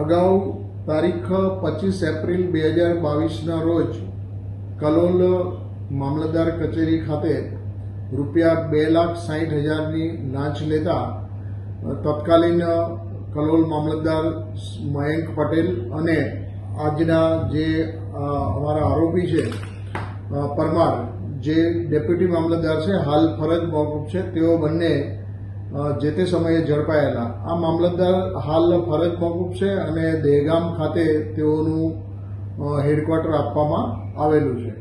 અગાઉ તારીખ પચીસ એપ્રિલ બે હજાર બાવીસના રોજ કલોલ મામલતદાર કચેરી ખાતે રૂપિયા બે લાખ સાઠ હજારની લાંચ લેતા તત્કાલીન કલોલ મામલતદાર મયંક પટેલ અને આજના જે અમારા આરોપી છે પરમાર, જે ડેપ્યુટી મામલતદાર છે, હાલ ફરજ મોકૂફ છે, તેઓ બંને જે તે સમયે ઝડપાયેલા. આ મામલતદાર હાલ ફરજ મોકૂફ છે અને દહેગામ ખાતે તેઓનું હેડક્વાર્ટર આપવામાં આવેલું છે.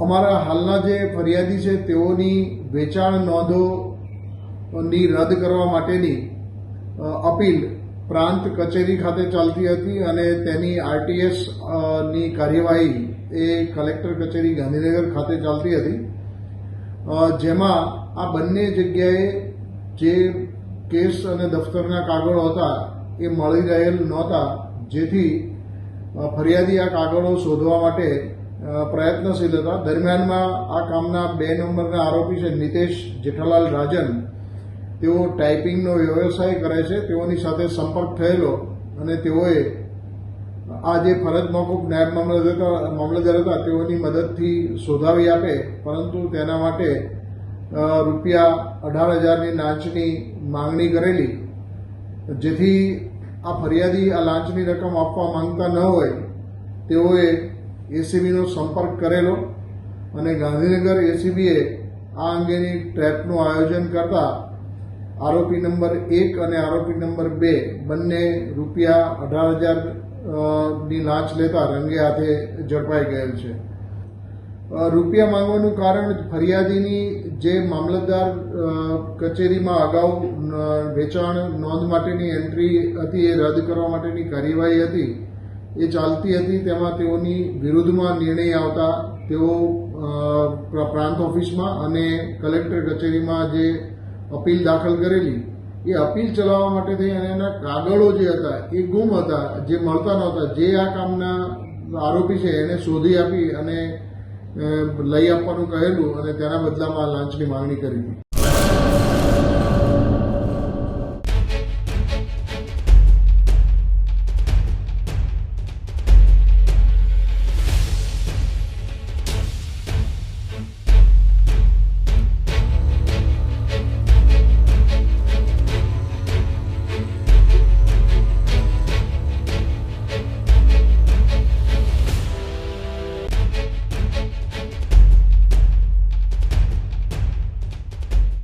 અમારા હાલના જે ફરિયાદી છે તેઓની વેચાણ નોંધોની રદ કરવા માટેની અપીલ પ્રાંત કચેરી ખાતે ચાલતી હતી અને તેની આરટીએસની કાર્યવાહી એ કલેક્ટર કચેરી ગાંધીનગર ખાતે ચાલતી હતી. જેમાં આ બંને જગ્યાએ જે કેસ અને દફતરના કાગળો હતા, એ મળી રહેલ નહોતા. જેથી ફરિયાદી આ કાગળો શોધવા માટે પ્રયત્નશીલ હતા. દરમિયાનમાં આ કામના બે નંબરના આરોપી છે નિતેશ જેઠાલાલ રાજન. તેઓ ટાઈપિંગનો વ્યવસાય કરે છે. તેઓની સાથે સંપર્ક થયેલો અને તેઓએ આ જે ફરજ મોકૂફ નાયબ મામલતદાર મામલતદાર હતા, તેઓની મદદથી શોધાવી આપે, પરંતુ તેના માટે રૂપિયા અઢાર હજારની લાંચની માંગણી કરેલી. જેથી આ ફરિયાદી આ લાંચની રકમ આપવા માંગતા ન હોય, તેઓએ એસીબીનો સંપર્ક કરેલો અને ગાંધીનગર એસીબીએ આ અંગેની ટ્રેપનું આયોજન કરતા આરોપી નંબર એક અને આરોપી નંબર બે બંને રૂપિયા અઢાર હજારની લાંચ લેતા રંગે હાથે ઝડપાઈ ગયેલ છે. રૂપિયા માંગવાનું કારણ ફરિયાદીની જે મામલતદાર કચેરીમાં અગાઉ વેચાણ નોંધ માટેની એન્ટ્રી હતી, એ રદ કરવા માટેની કાર્યવાહી હતી, એ ચાલતી હતી, તેમાં તેઓની વિરુદ્ધમાં નિર્ણય આવતા તેઓ પ્રાંત ઓફિસમાં અને કલેક્ટર કચેરીમાં જે અપીલ દાખલ કરેલી, એ અપીલ ચલાવવા માટે થઈ અને એના કાગળો જે હતા, એ ગુમ હતા, જે મળતા નહોતા, જે આ કામના આરોપી છે, એને શોધી આપી અને લઈ આપવાનું કહેલું અને તેના બદલામાં લાંચની માંગણી કરી. હતી